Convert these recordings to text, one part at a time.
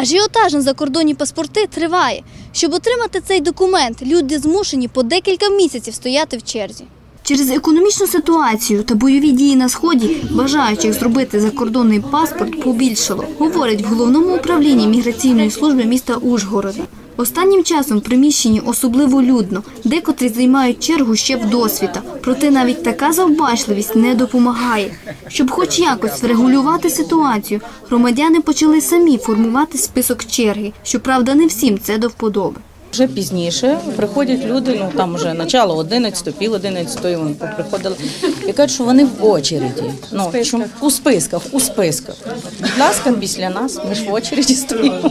Ажіотаж на закордонні паспорти триває. Щоб отримати цей документ, люди змушені по декілька місяців стояти в черзі. Через економічну ситуацію та бойові дії на сході бажаючих зробити закордонний паспорт побільшало, говорять в головному управлінні міграційної служби міста Ужгорода. Останнім часом в приміщенні особливо людно, декотрі займають чергу ще в досвіта. Проте навіть така завбачливість не допомагає. Щоб хоч якось врегулювати ситуацію, громадяни почали самі формувати список черги. Щоправда, не всім це до вподоби. Вже пізніше приходять люди, ну там вже начало 11, пів 11, вони приходили і кажуть, що вони в очереді. Ну чому у списках, у списках. Будь ласка, після нас ми ж в очереді стоїмо.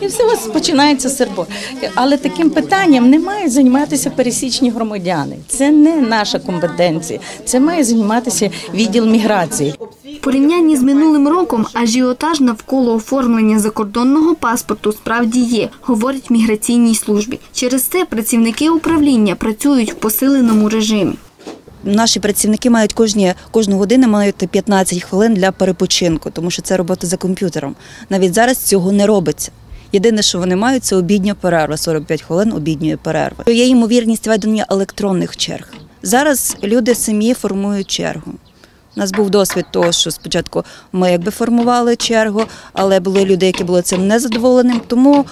І все у вас починається сербо. Але таким питанням не мають займатися пересічні громадяни. Це не наша компетенція. Це має займатися відділ міграції. Порівнянні з минулим роком ажіотаж навколо оформлення закордонного паспорту справді є, говорять в міграційній службі. Через це працівники управління працюють в посиленому режимі. Наші працівники мають кожні кожну годину мають 15 хвилин для перепочинку, тому що це робота за комп'ютером. Навіть зараз цього не робиться. Єдине, що вони мають, це обідня перерва, 45 хвилин обідньої перерви. Є ймовірність ведення електронних черг. Зараз люди самі формують чергу. Нас був досвід того, що спочатку ми якби формували чергу, але були люди, які були цим незадоволеним. Тому,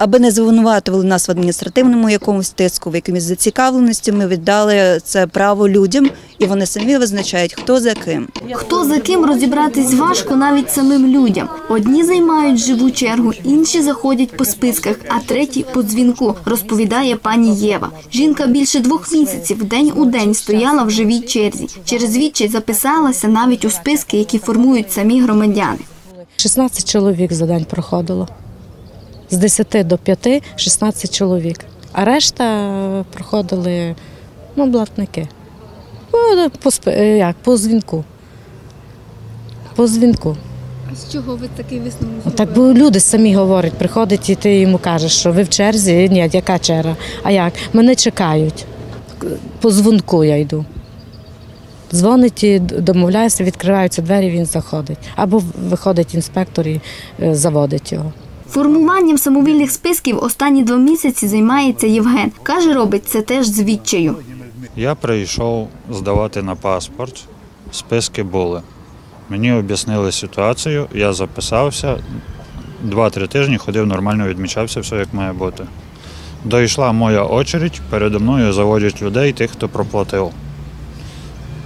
аби не звинуватували нас в адміністративному якомусь тиску, в якомусь зацікавленості, ми віддали це право людям, і вони самі визначають, хто за ким. Хто за ким розібратись важко навіть самим людям. Одні займають живу чергу, інші заходять по списках, а треті по дзвінку, розповідає пані Єва. Жінка більше двох місяців день у день стояла в живій черзі. Через відчай записалася навіть у списки, які формують самі громадяни. 16 чоловік за день проходило. З 10 до 5 – 16 чоловік. А решта проходили ну, блатники. Ну, по, е, як, по дзвінку. По дзвінку. А з чого ви такий висновок? Так бо люди самі говорять, приходить і ти йому кажеш, що ви в черзі. Ні, яка черга? А як? Мене чекають. По дзвонку я йду. Дзвонить, і домовляюся, відкриваються двері, він заходить. Або виходить інспектор і е, заводить його. Формуванням самовільних списків останні два місяці займається Євген. Каже, робить це теж з відчаю. Я прийшов здавати на паспорт. Списки були. Мені об'яснили ситуацію, я записався. Два-три тижні ходив нормально, відмічався, все як має бути. Дійшла моя очередь, передо мною заводять людей, тих, хто проплатив.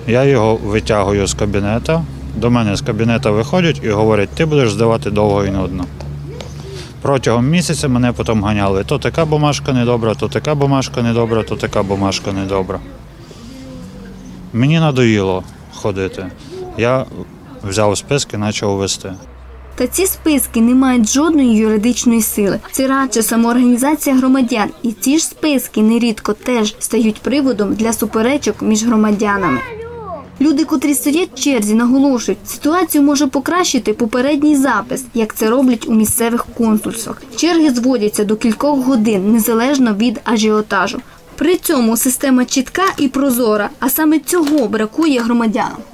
Я його витягую з кабінета. До мене з кабінета виходять і говорять, ти будеш здавати довго і нудно. Протягом місяця мене потім ганяли. То така бумажка недобра, то така бумажка недобра, то така бумажка недобра. Мені надоїло ходити. Я взяв списки, почав вести. Та ці списки не мають жодної юридичної сили. Це радше самоорганізація громадян, і ці ж списки нерідко теж стають приводом для суперечок між громадянами. Люди, котрі стоять в черзі, наголошують, ситуацію може покращити попередній запис, як це роблять у місцевих консульствах. Черги зводяться до кількох годин незалежно від ажіотажу. При цьому система чітка і прозора, а саме цього бракує громадянам.